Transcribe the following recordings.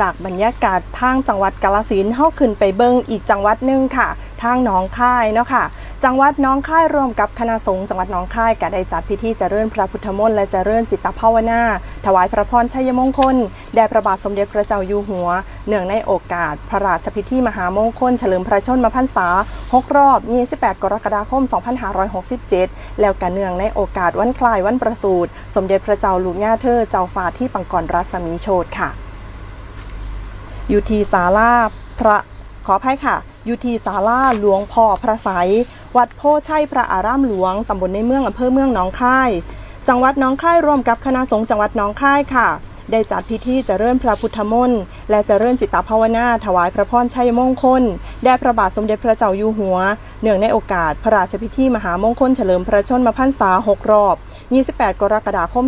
จากบรรยากาศทางจังหวัดกาฬสินธุ์เฮาขึ้นไปเบิงอีกจังหวัดหนึ่งค่ะ ทางหนองค่ายเนาะค่ะ จังหวัดน้องค่ายรวมกับคณะสงฆ์จังหวัดหนองค่ายก็ได้จัดพิธีเจริญพระพุทธมนต์และเจริญจิตภาวนา ถวายพระพรชัยมงคลแด่พระบาทสมเด็จพระเจ้าอยู่หัว เนื่องในโอกาส พระราชพิธีมหามงคล เฉลิมพระชนมพรรษา 6 รอบ 28 กรกฎาคม 2567 แล้วกันเนื่องในโอกาสวันคล้ายวันประสูติสมเด็จพระเจ้าลูกย่าเธอเจ้าฟ้าที่ปังกรรัศมีโชตค่ะ อยู่ที่ศาลาพระขออภัยค่ะอยู่ที่ศาลาหลวงพ่อพระไสยวัดโพชัยพระอารามหลวงตำบลในเมืองอำเภอเมืองหนองคาย จังหวัดหนองคายร่วมกับคณะสงฆ์จังหวัดหนองคายค่ะ ได้จัดพิธีเจริญพระพุทธมนต์และเจริญจิตตภาวนาถวายพระพรชัยมงคล แด่พระบาทสมเด็จพระเจ้าอยู่หัว เนื่องในโอกาสพระราชพิธีมหามงคลเฉลิมพระชนมพรรษา 6 รอบ 28 กรกฎาคม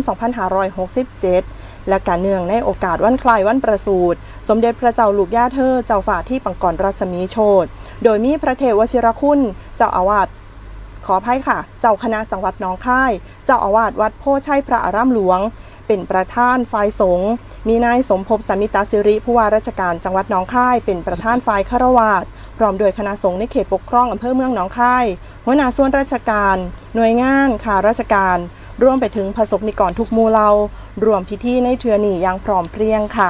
2567 และการเนื่องในโอกาสวันคล้ายวันประสูติสมเด็จพระเจ้าลูกย่าเธอ เจ้าฝ่าที่ปังกรรัศมีโชตโดยมีพระเทวชิรคุณ เจ้าอาวาสขออภัยค่ะ เจ้าคณะจังหวัดหนองค่าย เจ้าอาวาสวัดโพชัยพระอารามหลวง เป็นประธานฝ่ายสงฆ์มีนายสมภพสามิตาสิริผู้ว่าราชการจังหวัดหนองคาย เป็นประธานฝ่ายคารวาสพร้อมด้วยคณะสงฆ์ในเขตปกครองอำเภอเมืองหนองคายหัวหน้าส่วนราชการ หน่วยงานข้าราชการรวมไปถึงประสบนิกรทุกมูเล่ารวมพิธีในเทือนีอย่างพร้อมเพรียงค่ะ